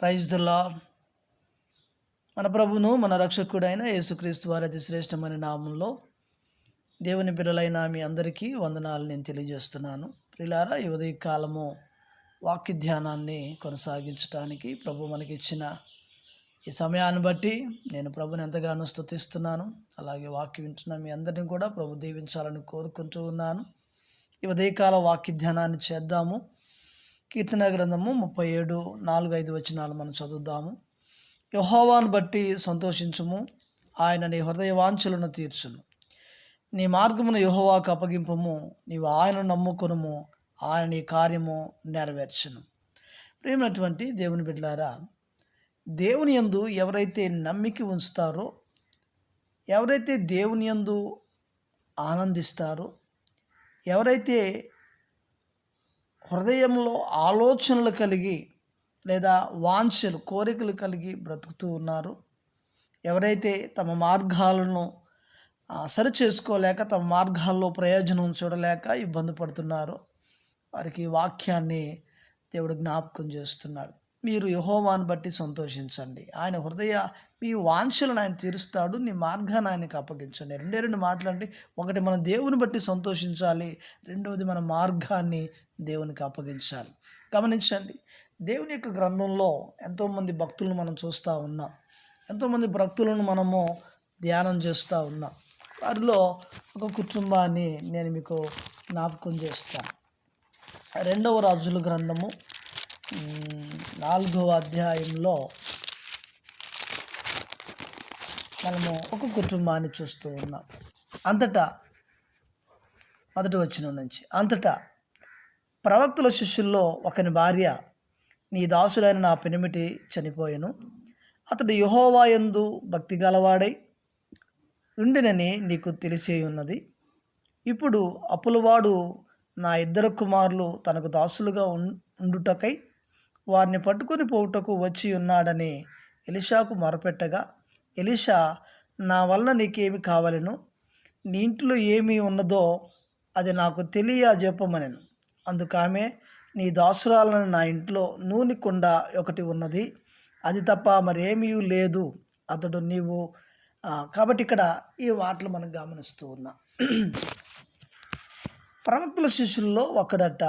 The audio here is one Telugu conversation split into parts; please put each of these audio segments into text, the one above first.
ప్రైజ్ దుల్లా మన ప్రభును మన రక్షకుడైన యేసుక్రీస్తు వారి అతి శ్రేష్టమైన నామంలో దేవుని పిల్లలైన మీ అందరికీ వందనాలు నేను తెలియజేస్తున్నాను. ప్రిలారా ఈ ఉదయ కాలము వాక్య ధ్యానాన్ని కొనసాగించడానికి ప్రభు మనకి ఇచ్చిన ఈ సమయాన్ని బట్టి నేను ప్రభుని ఎంతగానో స్థుతిస్తున్నాను అలాగే వాక్యం వింటున్న మీ అందరిని కూడా ప్రభు దీవించాలని కోరుకుంటూ ఉన్నాను. ఈ ఉదయకాల వాక్య ధ్యానాన్ని చేద్దాము. కీర్తన గ్రంథము ముప్పై ఏడు నాలుగు ఐదు వచనాలు మనం చదువుదాము. యహోవాను బట్టి సంతోషించుము ఆయన నీ హృదయ వాంఛలను తీర్చును. నీ మార్గమును యహోవాకు అప్పగింపము నీవు ఆయనను నమ్ముకునుము ఆయన నీ కార్యము నెరవేర్చును. ప్రేమైనటువంటి దేవుని బిడ్డారా దేవుని యందు ఎవరైతే నమ్మిక ఉంచుతారో ఎవరైతే దేవుని యందు ఆనందిస్తారో ఎవరైతే హృదయంలో ఆలోచనలు కలిగి లేదా వాంఛలు కోరికలు కలిగి బ్రతుకుతూ ఉన్నారు. ఎవరైతే తమ మార్గాలను సరి చేసుకోలేక తమ మార్గాల్లో ప్రయోజనం చూడలేక ఇబ్బంది పడుతున్నారో వారికి వాక్యాన్ని దేవుడు జ్ఞాపకం చేస్తున్నాడు. మీరు యహోవాను బట్టి సంతోషించండి. ఆయన హృదయ మీ వాంఛలను ఆయన తీరుస్తాడు నీ మార్గాన్ని ఆయనకు అప్పగించండి. రెండే రెండు మాటలండి ఒకటి మన దేవుని బట్టి సంతోషించాలి రెండవది మన మార్గాన్ని దేవునికి అప్పగించాలి. గమనించండి దేవుని యొక్క గ్రంథంలో ఎంతోమంది భక్తులను మనం చూస్తూ ఉన్నాం ఎంతోమంది భక్తులను మనము ధ్యానం చేస్తూ ఉన్నాం వారిలో ఒక కుటుంబాన్ని నేను మీకు జ్ఞాపకం చేస్తాను రెండవ రాజుల గ్రంథము నాలుగవ అధ్యాయంలో మనము ఒక కుటుంబాన్ని చూస్తూ ఉన్నాం. అంతటా మొదటి వచ్చిన నుంచి అంతటా ప్రవక్తుల శిష్యుల్లో ఒకని భార్య నీ దాసుడైన నా పెనిమిటి చనిపోయాను. అతడు యహోవాయందు భక్తి గలవాడై ఉండినని నీకు తెలిసే ఉన్నది. ఇప్పుడు అప్పులవాడు నా ఇద్దరు కుమారులు తనకు దాసులుగా ఉం- ఉండుటకై వారిని పట్టుకొని పోవుటకు వచ్చి ఉన్నాడని ఎలిషాకు మొరపెట్టగా ఎలిషా నా వల్ల నీకేమి కావాలను? నీ ఇంట్లో ఏమి ఉన్నదో అది నాకు తెలియ చెప్పమనెను. అందుకామె నీ దాసురాలను నా ఇంట్లో నూనె కుండ ఒకటి ఉన్నది. అది తప్ప మరేమీ లేదు. అతడు నీవు కాబట్టి ఇక్కడ ఈ వాటలు మనం గమనిస్తూ ఉన్నాం. ప్రవక్తుల శిష్యుల్లో ఒకడట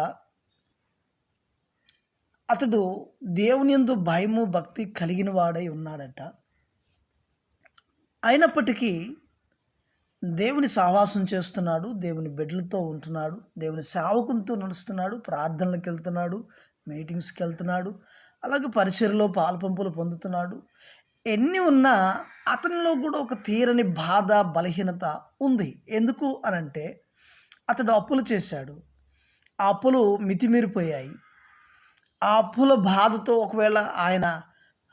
అతడు దేవుని యందు భయము భక్తి కలిగిన వాడై ఉన్నాడట. అయినప్పటికీ దేవుని సహవాసం చేస్తున్నాడు దేవుని బిడ్డలతో ఉంటున్నాడు దేవుని సేవకులతో నడుస్తున్నాడు ప్రార్థనలకు వెళ్తున్నాడు మీటింగ్స్కి వెళ్తున్నాడు అలాగే పరిచయలో పాల్పంపులు పొందుతున్నాడు. ఎన్ని ఉన్నా అతనిలో కూడా ఒక తీరని బాధ బలహీనత ఉంది. ఎందుకు అనంటే అతడు అప్పులు చేశాడు. ఆ అప్పులు మితిమీరిపోయాయి. ఆ అప్పుల బాధతో ఒకవేళ ఆయన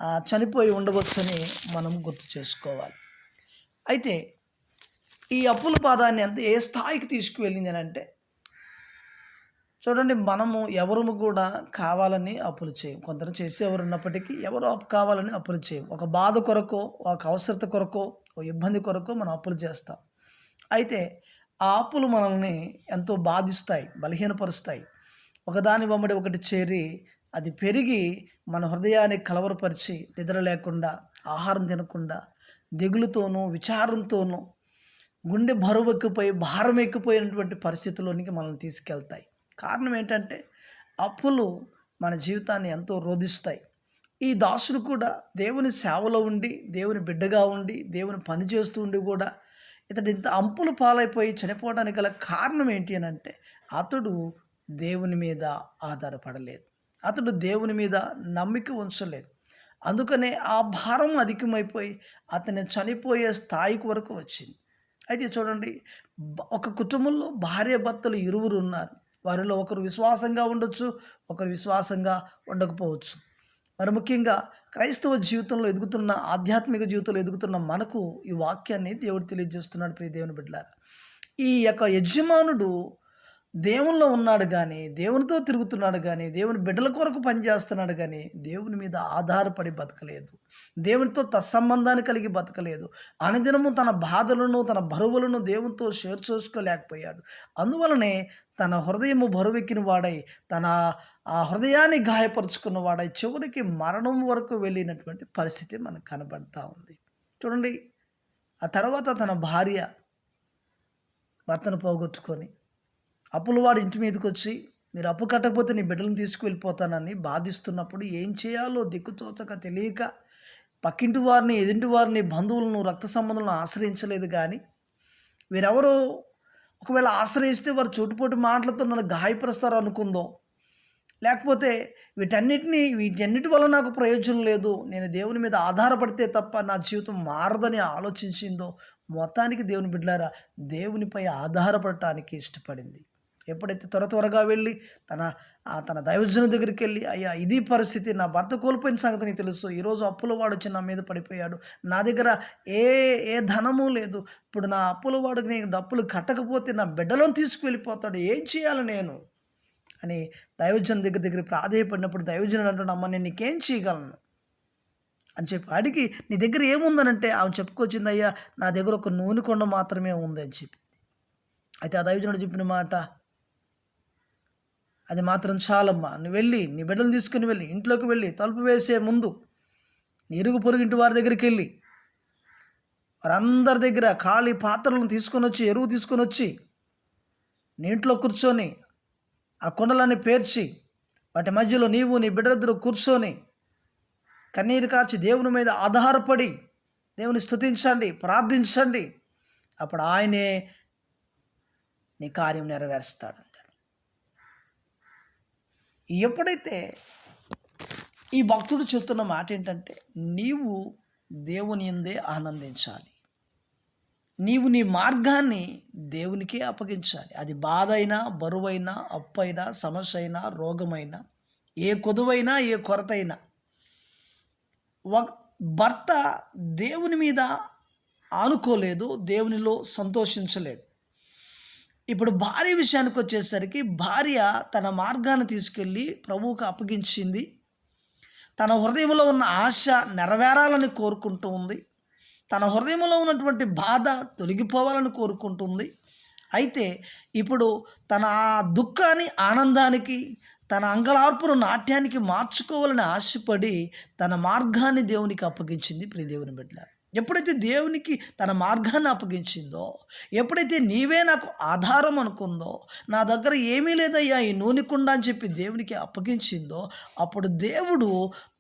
చనిపోయి ఉండవచ్చని మనం గుర్తు చేసుకోవాలి. అయితే ఈ అప్పుల పాదాన్ని అంత ఏ స్థాయికి తీసుకువెళ్ళింది అని అంటే చూడండి మనము ఎవరము కూడా కావాలని అప్పులు చేయం కొందరు చేసేవారు ఉన్నప్పటికీ ఎవరు అప్పు కావాలని అప్పులు చేయం ఒక బాధ కొరకో ఒక అవసరత కొరకో ఒక ఇబ్బంది కొరకో మనం అప్పులు చేస్తాం. అయితే ఆ అప్పులు మనల్ని ఎంతో బాధిస్తాయి బలహీనపరుస్తాయి. ఒకదాని వెంబడి ఒకటి చేరి అది పెరిగి మన హృదయాన్ని కలవరపరిచి నిద్ర లేకుండా ఆహారం తినకుండా దిగులుతోనూ విచారంతోనూ గుండె బరువు ఎక్కిపోయి భారం ఎక్కిపోయినటువంటి పరిస్థితుల్లోనికి మనల్ని తీసుకెళ్తాయి. కారణం ఏంటంటే అప్పులు మన జీవితాన్ని ఎంతో రోధిస్తాయి. ఈ దాసుడు కూడా దేవుని సేవలో ఉండి దేవుని బిడ్డగా ఉండి దేవుని పని చేస్తూ ఉండి కూడా ఇతడు ఇంత అంపులు పాలైపోయి చనిపోవడానికి గల కారణం ఏంటి అని అంటే అతడు దేవుని మీద ఆధారపడలేదు. అతడు దేవుని మీద నమ్మిక ఉంచలేదు. అందుకనే ఆ భారం అధికమైపోయి అతను చనిపోయే స్థాయికి వరకు వచ్చింది. అయితే చూడండి ఒక కుటుంబంలో భార్య భర్తలు ఇరువురు ఉన్నారు. వారిలో ఒకరు విశ్వాసంగా ఉండొచ్చు ఒకరు విశ్వాసంగా ఉండకపోవచ్చు. మరి ముఖ్యంగా క్రైస్తవ జీవితంలో ఎదుగుతున్న ఆధ్యాత్మిక జీవితంలో ఎదుగుతున్న మనకు ఈ వాక్యాన్ని దేవుడు తెలియజేస్తున్నాడు ప్రియ దేవుని బిడ్డలారా. ఈ యొక్క యజమానుడు దేవునిలో ఉన్నాడు కానీ దేవునితో తిరుగుతున్నాడు కానీ దేవుని బిడ్డల కొరకు పనిచేస్తున్నాడు కానీ దేవుని మీద ఆధారపడి బతకలేదు. దేవునితో తత్సంబంధాన్ని కలిగి బతకలేదు. అనుదినము తన బాధలను తన బరువులను దేవునితో షేర్ చేసుకోలేకపోయాడు. అందువలనే తన హృదయము బరువెక్కిన వాడై తన ఆ హృదయాన్ని గాయపరుచుకున్న వాడై చివరికి మరణం వరకు వెళ్ళినటువంటి పరిస్థితి మనకు కనబడతా ఉంది. చూడండి ఆ తర్వాత తన భార్య భర్తను పోగొట్టుకొని అప్పులవాడు ఇంటి మీదకి వచ్చి మీరు అప్పు కట్టకపోతే నీ బిడ్డలను తీసుకువెళ్ళిపోతానని బాధిస్తున్నప్పుడు ఏం చేయాలో దిక్కుతోచక తెలియక పక్కింటి వారిని ఎదింటి వారిని బంధువులను రక్త సంబంధులను ఆశ్రయించలేదు కానీ వీరెవరో ఒకవేళ ఆశ్రయిస్తే వారు చోటుపోటు మాటలతో నన్ను గాయపరుస్తారు అనుకుందో లేకపోతే వీటన్నిటిని వీటన్నిటి వల్ల నాకు ప్రయోజనం లేదు నేను దేవుని మీద ఆధారపడితే తప్ప నా జీవితం మారదని ఆలోచించిందో మొత్తానికి దేవుని బిడ్డలారా దేవునిపై ఆధారపడటానికి ఇష్టపడింది. ఎప్పుడైతే త్వర త్వరగా వెళ్ళి తన తన దైవజన దగ్గరికి వెళ్ళి అయ్యా ఇది పరిస్థితి నా భర్త కోల్పోయిన సంగతి నీకు తెలుసు. ఈరోజు అప్పుల వాడు వచ్చి నా మీద పడిపోయాడు. నా దగ్గర ఏ ఏ ధనము లేదు. ఇప్పుడు నా అప్పుల వాడికి నేను డబ్బులు కట్టకపోతే నా బిడ్డలను తీసుకువెళ్ళిపోతాడు. ఏం చేయాలి నేను? అని దైవజన దగ్గర దగ్గర ప్రాధేయపడినప్పుడు దైవజనుడు అంటున్నాడు అమ్మ నేను నీకేం చేయగలను? అని చెప్పి అడిగి నీ దగ్గర ఏముందనంటే ఆమె చెప్పుకొచ్చింది అయ్యా నా దగ్గర ఒక నూనె కొండ మాత్రమే ఉంది అని చెప్పింది. అయితే ఆ దైవజనుడు చెప్పిన మాట అది మాత్రం చాలమ్మా. నువ్వు వెళ్ళి నీ బిడ్డలు తీసుకుని వెళ్ళి ఇంట్లోకి వెళ్ళి తలుపు వేసే ముందు నీ ఇరుగు పొరుగింటి వారి దగ్గరికి వెళ్ళి వారందరి దగ్గర ఖాళీ పాత్రలను తీసుకొని వచ్చి ఎరువు తీసుకొని వచ్చి నీ ఇంట్లో కూర్చొని ఆ కొండలన్నీ పేర్చి వాటి మధ్యలో నీవు నీ బిడ్డలిద్దరు కూర్చొని కన్నీరు కార్చి దేవుని మీద ఆధారపడి దేవుని స్థుతించండి ప్రార్థించండి. అప్పుడు ఆయనే నీ కార్యం నెరవేరుస్తాడు. ఎప్పుడైతే ఈ భక్తుడు చెప్తున్న మాట ఏంటంటే నీవు దేవుని ఎందే ఆనందించాలి. నీవు నీ మార్గాన్ని దేవునికే అప్పగించాలి. అది బాధ అయినా బరువైనా అప్పైనా సమస్య అయినా రోగమైనా ఏ కొదువైనా ఏ కొరతైనా ఒక భర్త దేవుని మీద ఆనుకోలేదు దేవునిలో సంతోషించలేదు. ఇప్పుడు భార్య విషయానికి వచ్చేసరికి భార్య తన మార్గాన్ని తీసుకెళ్ళి ప్రభువుకు అప్పగించింది. తన హృదయంలో ఉన్న ఆశ నెరవేరాలని కోరుకుంటూ ఉంది. తన హృదయంలో ఉన్నటువంటి బాధ తొలగిపోవాలని కోరుకుంటుంది అయితే ఇప్పుడు తన ఆ దుఃఖాన్ని ఆనందానికి తన అంగలార్పును నాట్యానికి మార్చుకోవాలని ఆశపడి తన మార్గాన్ని దేవునికి అప్పగించింది ప్రియదేవుని బిడ్డ ఎప్పుడైతే దేవునికి తన మార్గాన్ని అప్పగించిందో ఎప్పుడైతే నీవే నాకు ఆధారం అనుకుందో నా దగ్గర ఏమీ లేదయ్యా ఈ నూనె కుండ అని చెప్పి దేవునికి అప్పగించిందో అప్పుడు దేవుడు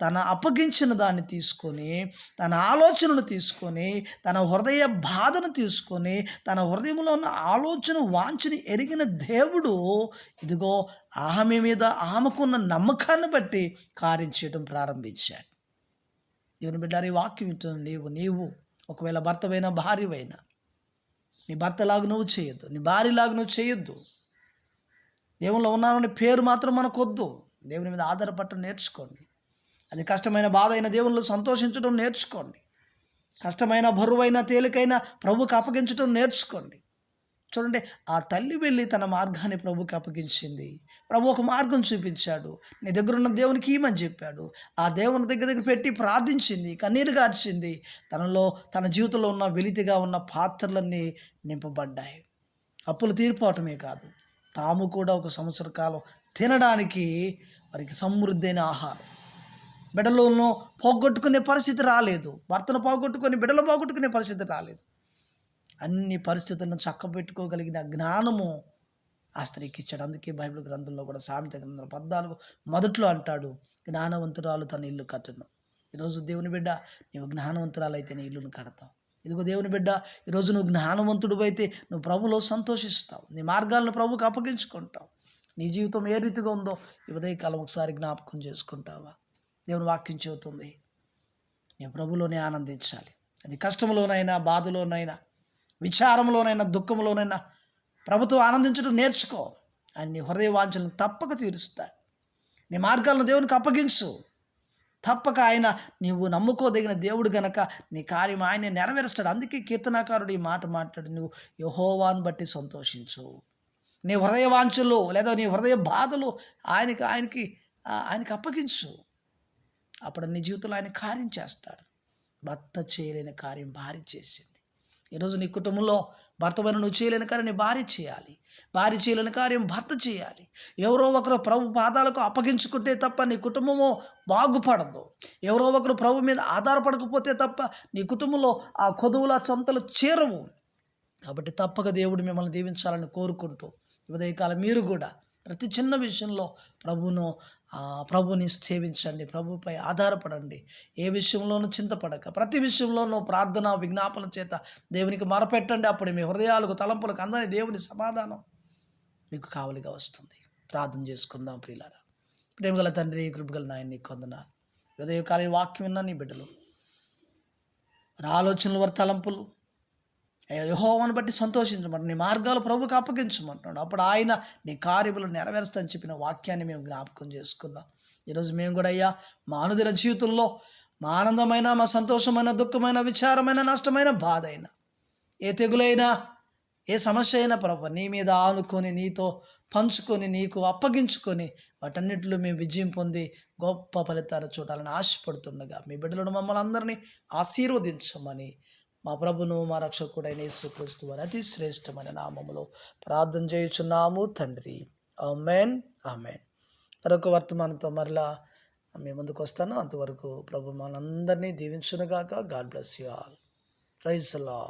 తన అప్పగించిన దాన్ని తీసుకొని తన ఆలోచనను తీసుకొని తన హృదయ బాధను తీసుకొని తన హృదయంలో ఉన్న ఆలోచన వాంఛని ఎరిగిన దేవుడు ఇదిగో ఆమె మీద ఆమెకున్న నమ్మకాన్ని బట్టి కార్యం చేయడం ప్రారంభించాడు. దేవుని బిడ్డారి వాక్యం వింటున్న నీవు నీవు ఒకవేళ భర్తవైనా భార్యవైనా నీ భర్తలాగా నువ్వు చేయొద్దు. నీ భార్యలాగా నువ్వు చేయొద్దు. దేవుళ్ళు ఉన్నానని పేరు మాత్రం మనకొద్దు. దేవుని మీద ఆధారపడటం నేర్చుకోండి. అది కష్టమైన బాధ అయిన దేవునిలో సంతోషించడం నేర్చుకోండి. కష్టమైన బరువైన తేలికైన ప్రభుకు అప్పగించడం నేర్చుకోండి. చూడండి ఆ తల్లి వెళ్ళి తన మార్గాన్ని ప్రభుకి అప్పగించింది. ప్రభు ఒక మార్గం చూపించాడు. నీ దగ్గర ఉన్న దేవునికి ఈమని చెప్పాడు? ఆ దేవుని దగ్గర దగ్గర పెట్టి ప్రార్థించింది కన్నీరు గార్చింది. తనలో తన జీవితంలో ఉన్న వెలితిగా ఉన్న పాత్రలన్నీ నింపబడ్డాయి. అప్పులు తీర్పవటమే కాదు. తాము కూడా ఒక సంవత్సర కాలం తినడానికి వారికి సమృద్ధైన ఆహారం. బిడ్డలను పోగొట్టుకునే పరిస్థితి రాలేదు. భర్తను పోగొట్టుకొని బిడ్డలు పోగొట్టుకునే పరిస్థితి రాలేదు. అన్ని పరిస్థితులను చక్కబెట్టుకోగలిగిన జ్ఞానము ఆ స్త్రీకి ఇచ్చాడు. అందుకే బైబిల్ గ్రంథంలో కూడా సామెత గ్రంథంలో పద్నాలుగు మొదట్లో అంటాడు జ్ఞానవంతురాలు తన ఇల్లు కట్టను. ఈరోజు దేవుని బిడ్డ నీవు జ్ఞానవంతురాలు అయితే నీ ఇల్లును కడతావు. ఇదిగో దేవుని బిడ్డ ఈరోజు నువ్వు జ్ఞానవంతుడు అయితే నువ్వు ప్రభులో సంతోషిస్తావు. నీ మార్గాలను ప్రభుకు అప్పగించుకుంటావు. నీ జీవితం ఏ రీతిగా ఉందో ఈ ఉదయకాలం ఒకసారి జ్ఞాపకం చేసుకుంటావా? దేవుని వాక్యం చెబుతుంది నీ ప్రభులోనే ఆనందించాలి. అది కష్టంలోనైనా బాధలోనైనా విచారంలోనైనా దుఃఖంలోనైనా ప్రభుత్వం ఆనందించడం నేర్చుకో. ఆయన నీ హృదయ వాంఛలను తప్పక తీరుస్తాడు నీ మార్గాలను దేవునికి అప్పగించు. తప్పక ఆయన నీవు నమ్ముకోదగిన దేవుడు గనక నీ కార్యం ఆయనే నెరవేరుస్తాడు. అందుకే కీర్తనాకారుడు ఈ మాట మాట్లాడు. నువ్వు యహోవాను బట్టి సంతోషించు. నీ హృదయ వాంఛలు లేదా నీ హృదయ బాధలు ఆయనకి ఆయనకి ఆయనకి అప్పగించు. అప్పుడు నీ జీవితంలో ఆయన కార్యం చేస్తాడు. భర్త చేయలేని కార్యం భారీ చేసింది. ఈరోజు నీ కుటుంబంలో భర్తమైన నువ్వు చేయలేని కార్యం నీ భార్య చేయాలి. భార్య చేయలేని కార్యం భర్త చేయాలి. ఎవరో ఒకరు ప్రభు పాదాలకు అప్పగించుకుంటే తప్ప నీ కుటుంబము బాగుపడదు. ఎవరో ఒకరు ప్రభు మీద ఆధారపడకపోతే తప్ప నీ కుటుంబంలో ఆ కొదువుల చంతలు చేరవు. కాబట్టి తప్పక దేవుడు మిమ్మల్ని దీవించాలని కోరుకుంటూ ఉదయకాలం మీరు కూడా ప్రతి చిన్న విషయంలో ప్రభును ప్రభుని సేవించండి ప్రభుపై ఆధారపడండి. ఏ విషయంలోనూ చింతపడక ప్రతి విషయంలోనూ ప్రార్థన విజ్ఞాపన చేత దేవునికి మరపెట్టండి. అప్పుడు మీ హృదయాలకు తలంపులకు అందరి దేవుని సమాధానం మీకు కావలిగా వస్తుంది. ప్రార్థన చేసుకుందాం ప్రియులారా. ప్రేమగల తండ్రి కృపగల నాయన్ని నీకు వందనాలు. ఉదయకాలం వాక్యం విన్నా నీ బిడ్డలు. ఆలోచనలు వారి తలంపులు యహోవాను బట్టి సంతోషించమంట నీ మార్గాలు ప్రభుకు అప్పగించమంటున్నాడు అప్పుడు ఆయన నీ కార్యములు నెరవేరుస్తాని చెప్పిన వాక్యాన్ని మేము జ్ఞాపకం చేసుకున్నాం. ఈరోజు మేము కూడా అయ్యా మా అనుదిన జీవితంలో మా ఆనందమైన మా సంతోషమైన దుఃఖమైన విచారమైన నష్టమైన బాధ అయినా ఏ తెగులైనా ఏ సమస్య అయినా ప్రభు నీ మీద ఆనుకొని నీతో పంచుకొని నీకు అప్పగించుకొని వాటన్నిటిలో మేము విజయం పొంది గొప్ప ఫలితాలు చూడాలని ఆశపడుతుండగా మీ బిడ్డలను మమ్మల్ని అందరినీ ఆశీర్వదించమని మా ప్రభును మా రక్షకుడైన యేసుక్రీస్తు వారి అతి శ్రేష్టమైన నామములో ప్రార్థన చేయుచున్నాము తండ్రి. ఆమెన్. ఆమెన్. మరొక వర్తమానంతో మరలా మీ ముందుకు వస్తాను. అంతవరకు ప్రభు మనందరినీ దీవించునుగాక. God bless you all. Praise law